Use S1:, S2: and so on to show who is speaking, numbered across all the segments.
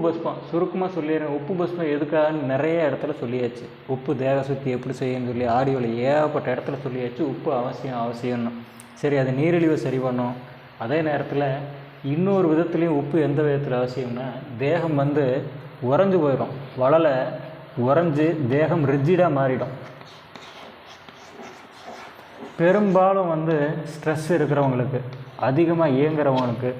S1: பஸ்பம் சுருக்கமாக சொல்லிடுறேன். உப்பு பஸ்பம் எதுக்காகன்னு நிறைய இடத்துல சொல்லியாச்சு. உப்பு தேக சுத்தி எப்படி செய்யணும்னு சொல்லி ஆடியோவில் ஏகப்பட்ட இடத்துல சொல்லியாச்சு. உப்பு அவசியம் அவசியம்னு. சரி அது நீரிழிவை சரி பண்ணும். அதே நேரத்தில் இன்னொரு விதத்துலேயும் உப்பு எந்த விதத்தில் அவசியம்னா தேகம் வந்து உறைஞ்சு போயிடும். வளலை உறைஞ்சு தேகம் ரிஜிடாக மாறிடும். பெரும்பாலும் வந்து ஸ்ட்ரெஸ் இருக்கிறவங்களுக்கு அதிகமாக இயங்குறவங்களுக்கு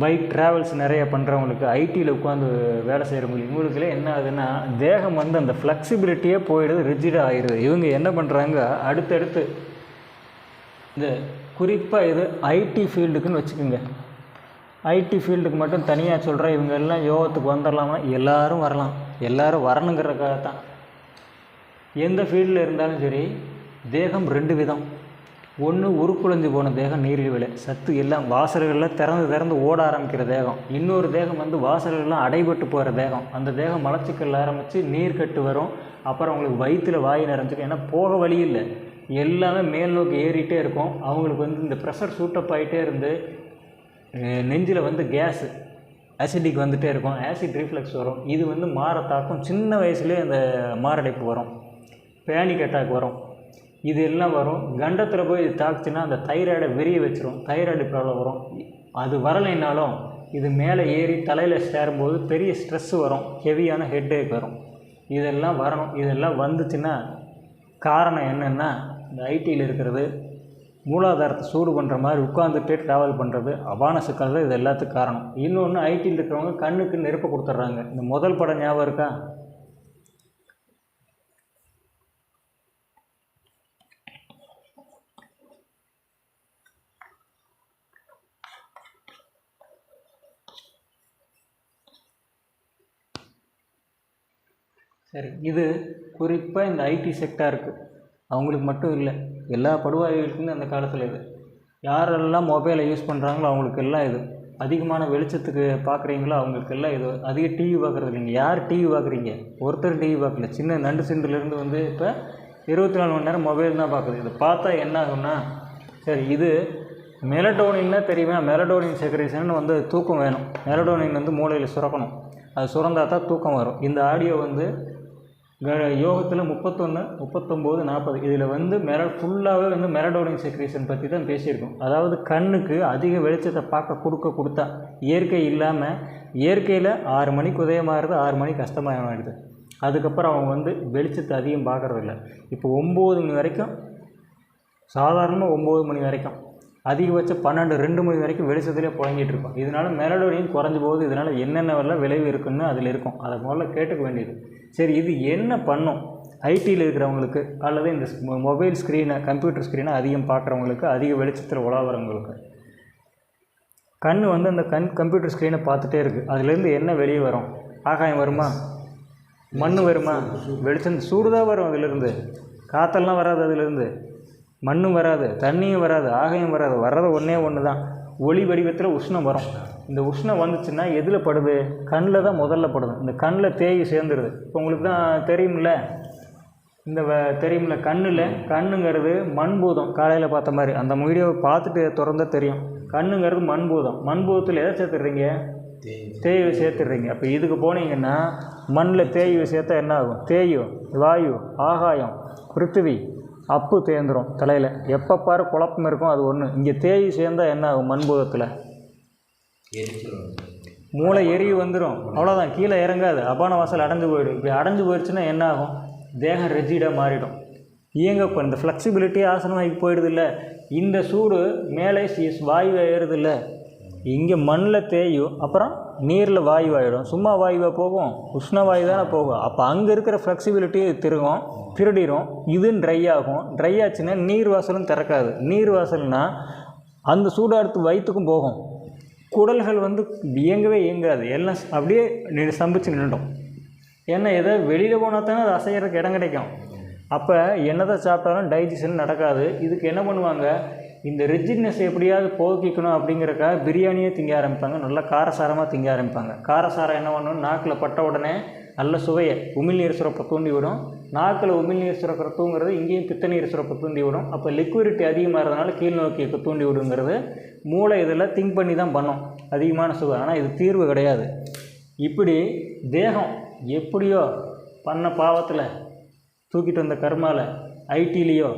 S1: பைக் ட்ராவல்ஸ் நிறைய பண்ணுறவங்களுக்கு ஐடியில் உட்காந்து வேலை செய்கிறவங்களுக்கு இவங்களுக்குலே என்ன ஆகுதுன்னா தேகம் வந்து அந்த ஃப்ளெக்சிபிலிட்டியே போயிடுது ரிஜிடாக ஆயிடுது. இவங்க என்ன பண்ணுறாங்க அடுத்தடுத்து இந்த குறிப்பாக இது ஐடி ஃபீல்டுக்குன்னு வச்சுக்கோங்க. ஐடி ஃபீல்டுக்கு மட்டும் தனியாக சொல்கிறேன் இவங்க எல்லாம் யோகத்துக்கு வந்துடலாமா எல்லாரும் வரலாம். எல்லோரும் வரணுங்கிறதுக்காக தான் எந்த ஃபீல்டில் இருந்தாலும் சரி தேகம் ரெண்டு விதம். ஒன்று உருக்குழஞ்சு போன தேகம் நீரிழிவில் சத்து எல்லாம் வாசல்களில் திறந்து திறந்து ஓட ஆரம்பிக்கிற தேகம். இன்னொரு தேகம் வந்து வாசல்கள்லாம் அடைபட்டு போகிற தேகம். அந்த தேகம் மலச்சிக்கல் ஆரம்பித்து நீர் கட்டு வரும். அப்புறம் அவங்களுக்கு வயிற்றில் வாய் நிறைஞ்சிக்கும். ஏன்னா போக வழி இல்லை. எல்லாமே மேல் நோக்கி ஏறிட்டே இருக்கும். அவங்களுக்கு வந்து இந்த ப்ரெஷர் சூட்டப் ஆகிட்டே இருந்து நெஞ்சில் வந்து கேஸு ஆசிடிக் வந்துகிட்டே இருக்கும். ஆசிட் ரிஃப்ளெக்ஸ் வரும். இது வந்து மாற தாக்கம் சின்ன வயசுலேயே அந்த மாரடைப்பு வரும். பேனிக் அட்டாக் வரும். இது எல்லாம் வரும். கண்டத்தில் போய் இது தாக்குச்சுன்னா அந்த தைராய்டை விரிய வச்சிரும். தைராய்டு ப்ராப்ளம் வரும்? அது வரலைனாலும் இது மேலே ஏறி தலையில் சேரும்போது பெரிய ஸ்ட்ரெஸ் வரும். ஹெவியான ஹெட்டேக் வரும். இதெல்லாம் வரணும். இதெல்லாம் வந்துச்சுன்னா காரணம் என்னென்னா இந்த ஐடியில் இருக்கிறது மூலாதாரத்தை சூடு பண்ணுற மாதிரி உட்காந்துட்டே ட்ராவல் பண்ணுறது அபான சிக்கல் இது எல்லாத்துக்கும் காரணம். இன்னொன்று ஐடியில் இருக்கிறவங்க கண்ணுக்கு நெருப்பை கொடுத்துட்றாங்க. இந்த முதல் படம் ஞாபகம் இருக்கா? சரி இது குறிப்பாக இந்த ஐடி செக்டாருக்கு அவங்களுக்கு மட்டும் இல்லை எல்லா படுவாய்களுக்குமே அந்த காலத்தில் இது. யாரெல்லாம் மொபைலை யூஸ் பண்ணுறாங்களோ அவங்களுக்கு எல்லாம் இது. அதிகமான வெளிச்சத்துக்கு பார்க்குறீங்களோ அவங்களுக்கு எல்லாம் இது. அதிக டிவி பார்க்குறது இல்லைங்க. யார் டிவி பார்க்குறீங்க ஒருத்தர் டிவி பார்க்கல சின்ன நண்டு சிண்டுலேருந்து வந்து இப்போ இருபத்தி நாலு மணி நேரம் மொபைல் தான் பார்க்குது இதை பார்த்தா என்ன ஆகும்னா சரி இது மெலடோனின்னா தெரியுமா? மெலடோனின் செக்ரேஷன் வந்து தூக்கம் வேணும். மெலடோனின் வந்து மூளையில் சுரக்கணும். அது சுரந்தா தான் தூக்கம் வரும். இந்த ஆடியோ வந்து யோகத்தில் முப்பத்தொன்று முப்பத்தொம்போது நாற்பது இதில் வந்து மெர ஃபுல்லாகவே வந்து மெரடோனின் செக்ரேஷன் பற்றி தான் பேசியிருக்கோம். அதாவது கண்ணுக்கு அதிக வெளிச்சத்தை பார்க்க கொடுக்க கொடுத்தா இயற்கை இல்லாமல் இயற்கையில் ஆறு மணிக்கு உதயமாகிறது ஆறு மணிக்கு கஷ்டமாகிடுது அதுக்கப்புறம் அவங்க வந்து வெளிச்சத்தை அதிகம் பார்க்குறதில்ல. இப்போ ஒம்பது மணி வரைக்கும் சாதாரணமாக ஒம்பது மணி வரைக்கும் அதிகபட்சம் பன்னெண்டு ரெண்டு மணி வரைக்கும் வெளிச்சத்திலே புழங்கிட்டு இருக்கோம். இதனால் மெலடோனியும் குறைஞ்ச போகுது இதனால் என்னென்ன விளைவு இருக்குன்னு அதில் இருக்கும். அதை முதல்ல கேட்டுக்க வேண்டியது. சரி இது என்ன பண்ணும்? ஐடியில் இருக்கிறவங்களுக்கு அல்லது இந்த மொபைல் ஸ்க்ரீனை கம்ப்யூட்டர் ஸ்க்ரீனை அதிகம் பார்க்குறவங்களுக்கு அதிக வெளிச்சத்தில் உலாவுறவங்களுக்கு. கண் வந்து அந்த கண் கம்ப்யூட்டர் ஸ்க்ரீனை பார்த்துட்டே இருக்குது அதுலேருந்து என்ன வெளியே வரும்? ஆகாயம் வருமா? மண் வருமா? வெளிச்சம் சூடுதான் வரும் அதிலிருந்து. காற்றெல்லாம் வராது அதிலிருந்து. மண்ணும் வராது. தண்ணியும் வராது. ஆகாயம் வராது. வர்றது ஒன்றே ஒன்று தான் ஒளி வடிவத்தில் உஷ்ணம் வரும். இந்த உஷ்ணம் வந்துச்சுன்னா எதில் படுது? கண்ணில் தான் முதல்ல படுது. இந்த கண்ணில் தேய் சேர்ந்துருது. இப்போ உங்களுக்கு தான் தெரியும்ல? இந்த வ- தெரியும்ல? கண்ணில் கண்ணுங்கிறது மண்பூதம் காலையில் பார்த்த மாதிரி. அந்த வீடியோவை பார்த்துட்டு திறந்தா தெரியும். கண்ணுங்கிறது மண்பூதம் மண்பூதத்தில் எதை சேர்த்துடுறீங்க? தேய்வை சேர்த்துடுறீங்க. அப்போ இதுக்கு போனீங்கன்னா மண்ணில் தேய்வை சேர்த்தா என்ன ஆகும்? தேயும் வாயு ஆகாயம் பிருத்திவி அப்பு தேர்ந்துரும் தலையில். எப்போ பாரு குழப்பம் இருக்கும் அது ஒன்று இங்கே தேய் சேர்ந்தா என்ன ஆகும்? மண்பூதத்தில் மூளை எரிய வந்துடும் அவ்வளோதான் கீழே இறங்காது. அபான வாசல் அடைஞ்சு போயிடும். இப்படி அடைஞ்சு போயிடுச்சுன்னா என்ன ஆகும்? தேகம் ரெஜிடாக மாறிடும். இயங்க இப்போ இந்த ஃப்ளெக்சிபிலிட்டி ஆசனமாகி போயிடுது இல்லை இந்த சூடு மேலே சீஸ் வாயு ஏறுது இல்லை இங்கே மண்ணில் தேயும் அப்புறம் நீரில் வாயு சும்மா வாயுவாக போகும் உஷ்ண வாயு தானே போகும். அப்போ அங்கே இருக்கிற ஃப்ளெக்சிபிலிட்டி திருகும் திருடிரும் இது ட்ரை ஆகும். ட்ரை ஆச்சுன்னா நீர் வாசலும் திறக்காது. நீர் வாசல்னால் அந்த சூடு அடுத்து வயிற்றுக்கும் போகும். குடல்கள் வந்து இயங்கவே இயங்காது. எல்லாம் அப்படியே நி- ஸ்தம்பிச்சு நின்றுடும். ஏன்னா எதோ வெளியில் போனால் தானே அது அசைகிறதுக்கு இடம் கிடைக்கும். அப்போ என்னதான் சாப்பிட்டாலும் டைஜஷன் நடக்காது. இதுக்கு என்ன பண்ணுவாங்க? இந்த ரிஜிட்னஸ் எப்படியாவது போக்கிக்கணும் அப்படிங்கிறக்காக பிரியாணியே திங்க ஆரம்பிப்பாங்க. நல்லா காரசாரமாக திங்க ஆரம்பிப்பாங்க. காரசாரம் என்ன பண்ணணும் நாக்கில் பட்ட உடனே நல்ல சுவையை உமிழ்நீர் சுரப்பை தூண்டி விடும். நாக்கில் உமிழ்நீர் சுரக்கிற தூங்குறது இங்கேயும் பித்த நீர் சுரப்பை தூண்டி விடும். அப்போ லிக்விடிட்டி அதிகமாகிறதுனால கீழ் நோக்கியை தூண்டி விடுங்கிறது. மூளை இதெல்லாம் திங்க் பண்ணி தான் பண்ணும். அதிகமான சுவை. ஆனால் இது தீர்வு கிடையாது. இப்படி தேகம் எப்படியோ பண்ண பாவத்தில் தூக்கிட்டு வந்த கர்மாவில் ஐடிலேயோ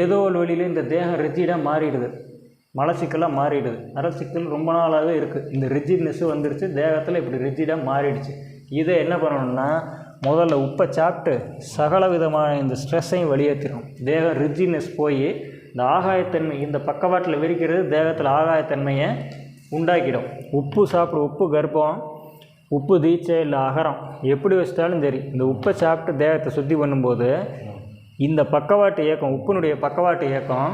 S1: ஏதோ ஒரு வழியில் இந்த தேகம் ரிஜிடாக மாறிடுது. மலச்சிக்கலாக மாறிடுது. நரச்சிக்கல் ரொம்ப நாளாகவே இருக்குது இந்த ரிஜிட்னஸ்ஸு வந்துடுச்சு தேகத்தில் இப்படி ரிஜிடாக மாறிடுச்சு. இதை என்ன பண்ணணும்னா முதல்ல உப்பை சாப்பிட்டு சகல விதமான இந்த ஸ்ட்ரெஸ்ஸையும் வெளியேற்றிடும் தேகம் ரிஜினஸ் போய் இந்த ஆகாயத்தன்மை இந்த பக்கவாட்டில் விரிக்கிறது தேகத்தில் ஆகாயத்தன்மையை உண்டாக்கிடும். உப்பு சாப்பிட உப்பு கர்ப்பம் உப்பு தீச்சை இல்லை அகரம். எப்படி வச்சிட்டாலும் சரி இந்த உப்பை சாப்பிட்டு தேகத்தை சுத்தி பண்ணும்போது இந்த பக்கவாட்டு இயக்கம் உப்பினுடைய பக்கவாட்டு இயக்கம்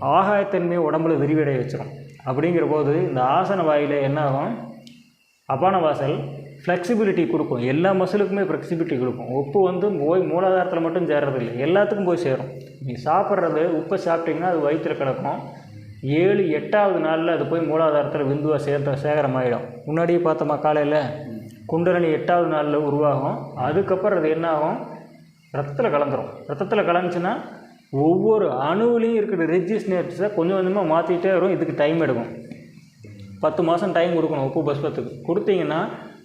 S1: ஆகாயத்தன்மையை உடம்புல விரிவடைய வச்சிடும் அப்படிங்கிற போது இந்த ஆசன வாயில் என்ன ஆகும் அபான வாசல் ஃப்ளெக்சிபிலிட்டி கொடுக்கும். எல்லா மசிலுக்குமே ஃப்ளெக்சிபிலிட்டி கொடுக்கும். உப்பு வந்து போய் மூலாதாரத்தில் மட்டும் சேர்றதில்லை. எல்லாத்துக்கும் போய் சேரும். நீ சாப்பிட்றது உப்பை சாப்பிட்டிங்கன்னா அது வயிற்றில் கிடக்கும். ஏழு எட்டாவது நாளில் அது போய் மூலாதாரத்தில் விந்துவாக சேர்த்த சேகரமாயிடும். முன்னாடியே பார்த்தோமா காலையில்? குண்டரணி எட்டாவது நாளில் உருவாகும். அதுக்கப்புறம் அது என்ன ஆகும் ரத்தத்தில் கலந்துரும். ரத்தத்தில் கலந்துச்சுன்னா ஒவ்வொரு அணுவிலையும் இருக்கிற ரெஜிஸ்னேட்ஸை கொஞ்சம் கொஞ்சமாக மாற்றிட்டே வரும். இதுக்கு டைம் எடுக்கும். பத்து மாதம் டைம் கொடுக்கணும் உப்பு பஸ்பத்துக்கு. கொடுத்தீங்கன்னா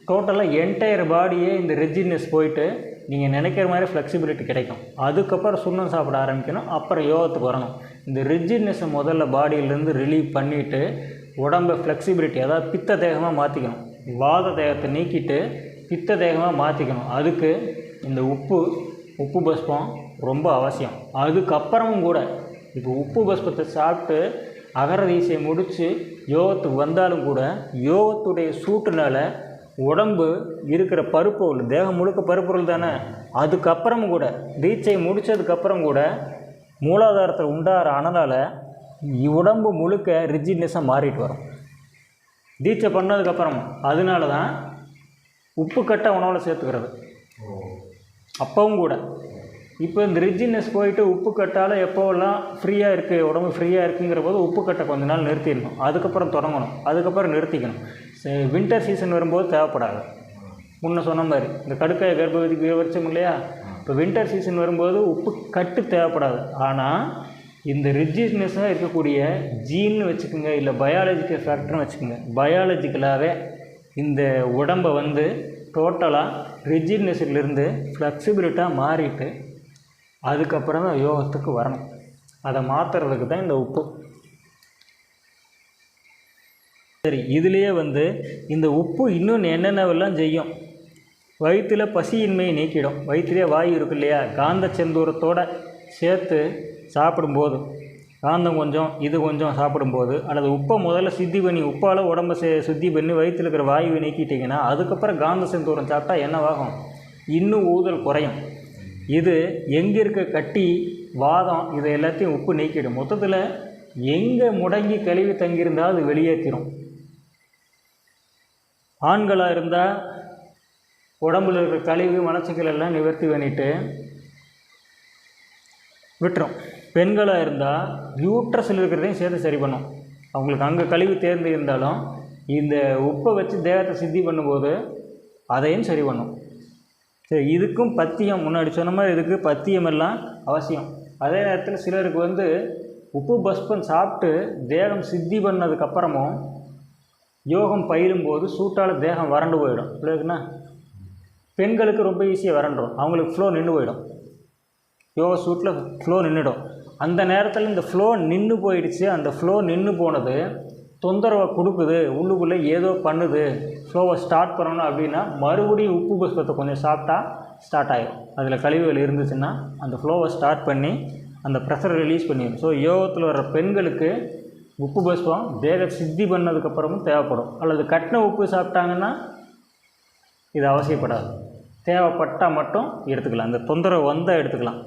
S1: டோட்டலாக என்டையர் பாடியே இந்த ரெஜினஸ் போயிட்டு நீங்கள் நினைக்கிற மாதிரி ஃப்ளெக்சிபிலிட்டி கிடைக்கும். அதுக்கப்புறம் சுண்ணம் சாப்பிட ஆரம்பிக்கணும். அப்புறம் யோகத்துக்கு வரணும். இந்த ரிஜிட்னஸை முதல்ல பாடியிலேருந்து ரிலீவ் பண்ணிவிட்டு உடம்பை ஃப்ளெக்சிபிலிட்டி அதாவது பித்த தேகமாக மாற்றிக்கணும் வாத தேகத்தை நீக்கிட்டு பித்த தேகமாக மாற்றிக்கணும் அதுக்கு இந்த உப்பு உப்பு பஸ்பம் ரொம்ப அவசியம். அதுக்கப்புறமும் கூட இப்போ உப்பு பஸ்பத்தை சாப்பிட்டு அகரதீசை முடித்து யோகத்துக்கு வந்தாலும் கூட யோகத்துடைய சூட்டுனால் உடம்பு இருக்கிற பருப்பொருள் தேகம் முழுக்க பருப்பொருள் தானே? அதுக்கப்புறமும் கூட தீட்சை முடித்ததுக்கப்புறம் கூட மூலாதாரத்தில் உண்டாகிற ஆனதால் உடம்பு முழுக்க ரிஜிட்னஸாக மாறிட்டு வரும். தீட்சை பண்ணதுக்கப்புறம் அதனால தான் உப்பு கட்ட உணவில் சேர்த்துக்கிறது. அப்பவும் கூட. இப்போ இந்த ரிஜினஸ் போயிட்டு உப்பு கட்டால் எப்போவெல்லாம் ஃப்ரீயாக இருக்குது உடம்பு ஃப்ரீயாக இருக்குங்கிற போது உப்பு கட்டை கொஞ்ச நாள் நிறுத்திடணும். அதுக்கப்புறம் தொடங்கணும். அதுக்கப்புறம் நிறுத்திக்கணும். வின்டர் சீசன் வரும்போது தேவைப்படாது. முன்ன சொன்ன மாதிரி இந்த கடுக்காய கர்ப்பவதிக்கு விவரிச்சோம் இல்லையா? இப்போ வின்டர் சீசன் வரும்போது உப்பு கட்டு தேவைப்படாது. ஆனால் இந்த ரிஜினஸாக இருக்கக்கூடிய ஜீன்னு வச்சுக்கோங்க இல்லை பயாலஜிக்கல் ஃபேக்டர்னு வச்சுக்கோங்க பயாலஜிக்கலாகவே இந்த உடம்பை வந்து டோட்டலாக ரிஜிட்னஸ்லேருந்து ஃப்ளெக்சிபிலிட்டாக மாறிட்டு அதுக்கப்புறம் தான் யோகத்துக்கு வரணும். அதை மாற்றுறதுக்கு தான் இந்த உப்பு. சரி இதுலேயே வந்து இந்த உப்பு இன்னும் என்னென்னவெல்லாம் செய்யும்? வயிற்றில் பசியின்மையை நீக்கிடும். வயிற்றிலே வாயு இருக்கு இல்லையா? காந்த செந்தூரத்தோட சேர்த்து சாப்பிடும்போது காந்தம் கொஞ்சம் இது கொஞ்சம் சாப்பிடும்போது அல்லது உப்பை முதல்ல சித்தி பண்ணி உப்பால் உடம்பை சே சுத்தி பண்ணி வயிற்றில் இருக்கிற வாயுவை நீக்கிட்டிங்கன்னா அதுக்கப்புறம் காந்த செந்தூரம் சாப்பிட்டா என்னவாகும் இன்னும் ஊதல் குறையும். இது எங்கே இருக்க கட்டி வாதம் இதை எல்லாத்தையும் உப்பு நீக்கிடும். மொத்தத்தில் எங்கே முடங்கி கழிவு தங்கியிருந்தால் அது வெளியேற்றிடும் ஆண்களாக இருந்தால் உடம்புல இருக்கிற கழிவு மலச்சிக்கல் எல்லாம் நிவர்த்தி பண்ணிட்டு விட்டுரும். பெண்களாக இருந்தால் யூட்ரஸில் இருக்கிறதையும் சேர்த்து சரி பண்ணும். அவங்களுக்கு அங்கே கழிவு தேர்ந்து இருந்தாலும் இந்த உப்பை வச்சு தேகத்தை சித்தி பண்ணும்போது அதையும் சரி பண்ணும். சரி இதுக்கும் பத்தியம் முன்னாடி சொன்ன மாதிரி இதுக்கு பத்தியம் எல்லாம் அவசியம். அதே நேரத்தில் சிலருக்கு வந்து உப்பு பஸ்பன் சாப்பிட்டு தேகம் சித்தி பண்ணதுக்கப்புறமும் யோகம் பயிலும்போது சூட்டால் தேகம் வறண்டு போயிடும். இல்லைக்குண்ணா பெண்களுக்கு ரொம்ப ஈஸியாக வறண்டுடும் அவங்களுக்கு ஃப்ளோ நின்று போயிடும். யோகா சூட்டில் ஃப்ளோ நின்றுடும் அந்த நேரத்தில் இந்த ஃப்ளோ நின்று போயிடுச்சு. அந்த ஃப்ளோ நின்று போனது தொந்தரவை கொடுக்குது. உள்ளுக்குள்ளே ஏதோ பண்ணுது. ஃப்ளோவை ஸ்டார்ட் பண்ணணும் அப்படின்னா மறுபடியும் உப்பு புஷ்பத்தை கொஞ்சம் சாப்பிட்டா ஸ்டார்ட் ஆகிடும் அதில் கழிவுகள் இருந்துச்சுன்னா அந்த ஃப்ளோவை ஸ்டார்ட் பண்ணி அந்த ப்ரெஷரை ரிலீஸ் பண்ணிடும். ஸோ யோகத்தில் வர பெண்களுக்கு உப்பு புஷ்பம் தேக சித்தி பண்ணதுக்கப்புறமும் தேவைப்படும். அல்லது கட்டின உப்பு சாப்பிட்டாங்கன்னா இது அவசியப்படாது. தேவைப்பட்டால் மட்டும் எடுத்துக்கலாம். அந்த தொந்தரவு வந்தால் எடுத்துக்கலாம்.